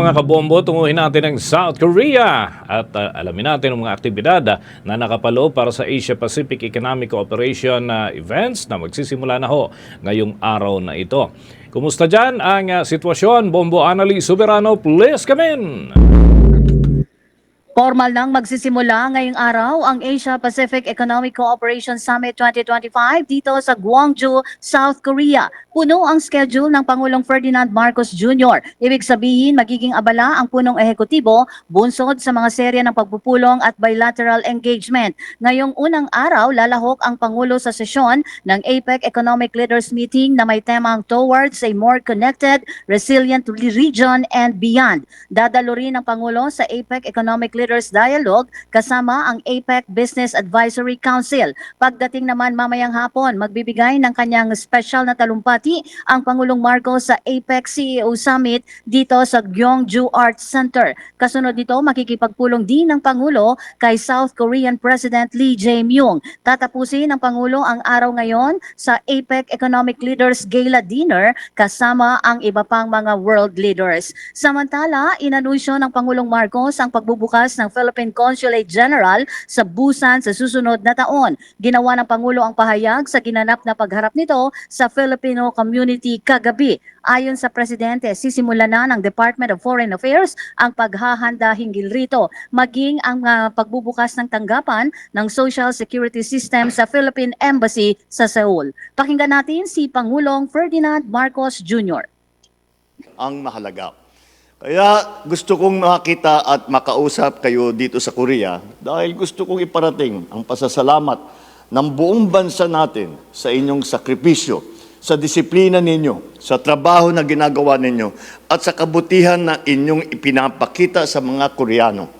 Mga kabombo, tunguhin natin ang South Korea at uh, alamin natin ang mga aktibidad uh, na nakapaloob para sa Asia-Pacific Economic Cooperation uh, events na magsisimula na ho ngayong araw na ito. Kumusta dyan ang uh, sitwasyon? Bombo Anali Soberano, please come in! Formal nang magsisimula ngayong araw ang Asia-Pacific Economic Cooperation Summit 2025 dito sa Gwangju, South Korea. Puno ang schedule ng Pangulong Ferdinand Marcos Jr. Ibig sabihin, magiging abala ang punong ehekutibo bunsod sa mga serya ng pagpupulong at bilateral engagement. Ngayong unang araw, lalahok ang Pangulo sa sesyon ng APEC Economic Leaders Meeting na may temang Towards a More Connected, Resilient Region and Beyond. Dadalo rin ang Pangulo sa APEC Economic Leaders Dialogue kasama ang APEC Business Advisory Council. Pagdating naman mamayang hapon, magbibigay ng kanyang special na talumpati ang Pangulong Marcos sa APEC CEO Summit dito sa Gyeongju Arts Center. Kasunod nito, makikipagpulong din ng Pangulo kay South Korean President Lee Jae-myung. Tatapusin ng Pangulo ang araw ngayon sa APEC Economic Leaders Gala Dinner kasama ang iba pang mga world leaders. Samantala, inanunsyo ng Pangulong Marcos ang pagbubukas ng Philippine Consulate General sa Busan sa susunod na taon. Ginawa ng Pangulo ang pahayag sa ginanap na pagharap nito sa Filipino community kagabi. Ayon sa Presidente, sisimula na ng Department of Foreign Affairs ang paghahanda hinggil rito, maging ang ah, pagbubukas ng tanggapan ng Social Security System sa Philippine Embassy sa Seoul. Pakinggan natin si Pangulong Ferdinand Marcos Jr. ang mahalaga. Kaya gusto kong makita at makausap kayo dito sa Korea dahil gusto kong iparating ang pasasalamat ng buong bansa natin sa inyong sakripisyo, sa disiplina ninyo, sa trabaho na ginagawa ninyo, at sa kabutihan na inyong ipinapakita sa mga Koreano.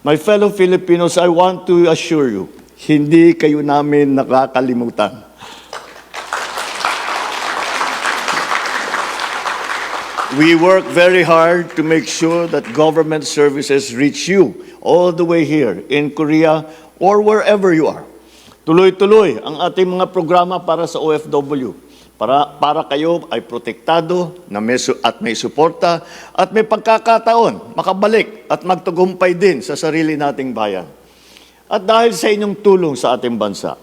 My fellow Filipinos, I want to assure you, hindi kayo namin nakakalimutan. We work very hard to make sure that government services reach you all the way here in Korea or wherever you are. Tuloy-tuloy ang ating mga programa para sa OFW. Para, para kayo ay protektado na may, at may suporta at may pagkakataon makabalik at magtagumpay din sa sarili nating bayan. At dahil sa inyong tulong sa ating bansa,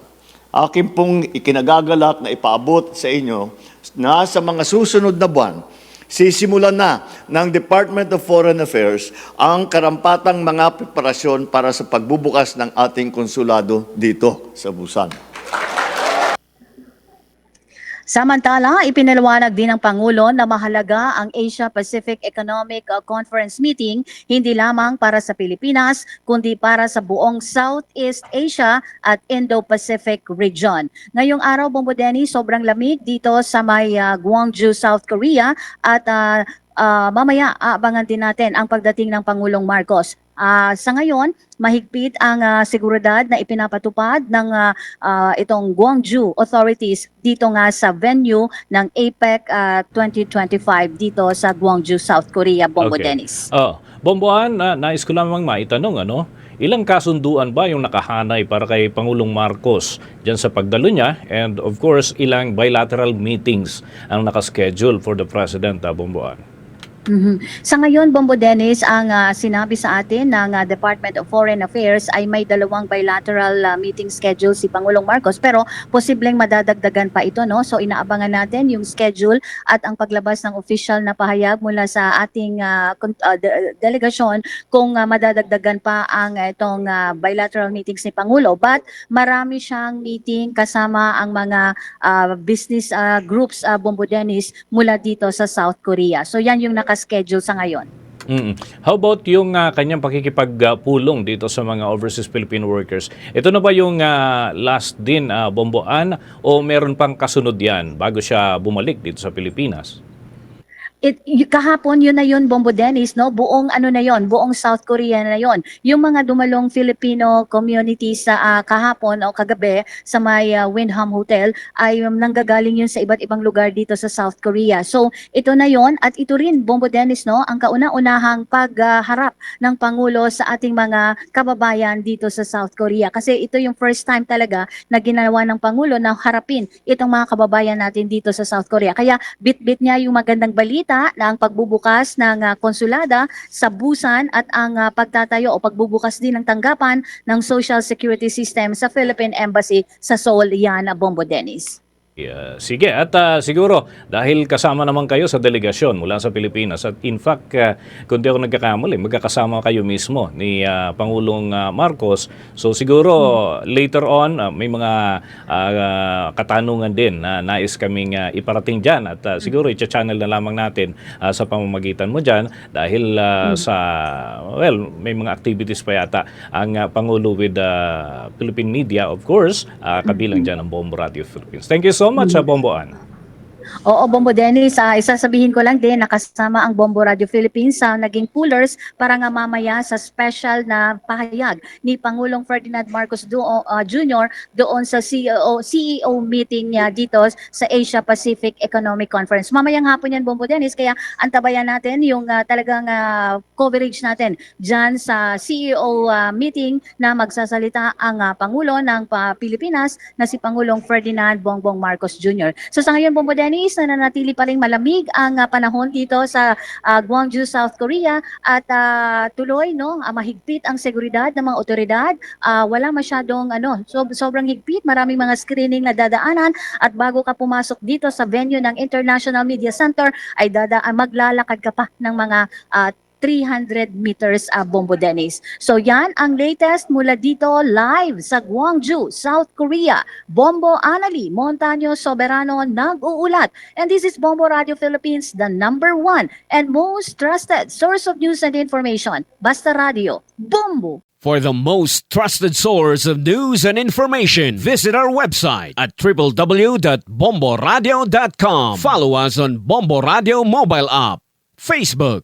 akin pong ikinagagalak na ipaabot sa inyo na sa mga susunod na buwan, sisimulan na ng Department of Foreign Affairs ang karampatang mga preparasyon para sa pagbubukas ng ating konsulado dito sa Busan. Samantala, ipinaliwanag din ng Pangulo na mahalaga ang Asia-Pacific Economic uh, Conference meeting hindi lamang para sa Pilipinas kundi para sa buong Southeast Asia at Indo-Pacific region. Ngayong araw, Bombo Denny, sobrang lamig dito sa may uh, Gwangju, South Korea at uh, uh, mamaya aabangan din natin ang pagdating ng Pangulong Marcos. Ah, sa ngayon, mahigpit ang ah, seguridad na ipinapatupad ng ah, ah, itong Gwangju authorities dito nga sa venue ng APEC ah, 2025 dito sa Gwangju, South Korea, Bongo Okay. Dennis. Oh, Bomboan, na nais ko lamang maitanong, ano? Ilang kasunduan ba yung nakahanay para kay Pangulong Marcos dyan sa pagdalo niya? And of course, ilang bilateral meetings ang nakaschedule for the President, ah, Bomboan? Mhm. Sa ngayon, Bombo Dennis, ang ah, sinabi sa atin ng ah, Department of Foreign Affairs ay may dalawang bilateral ah, meeting schedule si Pangulong Marcos pero posibleng madadagdagan pa ito no. So inaabangan natin yung schedule at ang paglabas ng official na pahayag mula sa ating kon- ah, de- delegasyon kung ah, madadagdagan pa ang itong ah, bilateral meetings ni Pangulo. But marami siyang meeting kasama ang mga ah, business ah, groups ah, Bombo Dennis mula dito sa South Korea. So yan yung naka-schedule sa ngayon. Mm. How about yung ah, kanyang pakikipagpulong dito sa mga overseas Filipino workers? Ito na ba yung ah, last din, ah, Bomboan, o meron pang kasunod yan bago siya bumalik dito sa Pilipinas? It, kahapon yun na yun, Bombo Dennis, no? Buong ano na yon, buong South Korea na yon. Yung mga dumalong Filipino community sa ah, kahapon o kagabi sa may ah, Windham Hotel ay um, nanggagaling yun sa iba't ibang lugar dito sa South Korea. So ito na yon at ito rin, Bombo Dennis, no? Ang kauna-unahang pagharap ng Pangulo sa ating mga kababayan dito sa South Korea. Kasi ito yung first time talaga na ginawa ng Pangulo na harapin itong mga kababayan natin dito sa South Korea. Kaya bit-bit niya yung magandang balita Isinalita na ang pagbubukas ng ah, konsulada sa Busan at ang ah, pagtatayo o pagbubukas din ng tanggapan ng Social Security System sa Philippine Embassy sa Seoul. Yan, Bombo Dennis. Yeah, sige, at ah, siguro dahil kasama naman kayo sa delegasyon mula sa Pilipinas at in fact, ah, kung di ako nagkakamali, magkakasama kayo mismo ni ah, Pangulong ah, Marcos. So siguro later on, ah, may mga ah, katanungan din na nais kaming ah, iparating dyan at ah, siguro i-channel na lamang natin ah, sa pamamagitan mo dyan dahil ah, sa, well, may mga activities pa yata ang ah, Pangulo with ah, Philippine media, of course, ah, kabilang dyan ang Bombo Radio Philippines. Thank you so kusoma cha mm. Bombo Ana Oo, Bombo Dennis, ah, isasabihin ko lang din nakasama ang Bombo Radio Philippines sa naging pullers para nga mamaya sa special na pahayag ni Pangulong Ferdinand Marcos do, ah, Jr. doon sa CEO, CEO meeting niya dito sa Asia Pacific Economic Conference. Mamayang hapon yan, Bombo Dennis, kaya antabayan natin yung ah, talagang ah, coverage natin dyan sa CEO ah, meeting na magsasalita ang ah, Pangulo ng pa- Pilipinas na si Pangulong Ferdinand Bongbong Marcos Jr. So sa ngayon, Bombo Dennis, nananatili pa rin malamig ang ah, panahon dito sa ah, Gwangju, South Korea. At ah, tuloy no, ah, mahigpit ang seguridad ng mga otoridad. Ah, wala masyadong ano, so, sobrang higpit, maraming mga screening na dadaanan. At bago ka pumasok dito sa venue ng International Media Center ay dada maglalakad ka pa ng mga ah, 300 meters uh, Bombo Dennis. So yan ang latest mula dito live sa Gwangju, South Korea. Bombo Anali, Montaño Soberano nag-uulat. And this is Bombo Radio Philippines, the number one and most trusted source of news and information. Basta Radio, Bombo! For the most trusted source of news and information, visit our website at www.bomboradio.com. Follow us on Bombo Radio mobile app, Facebook,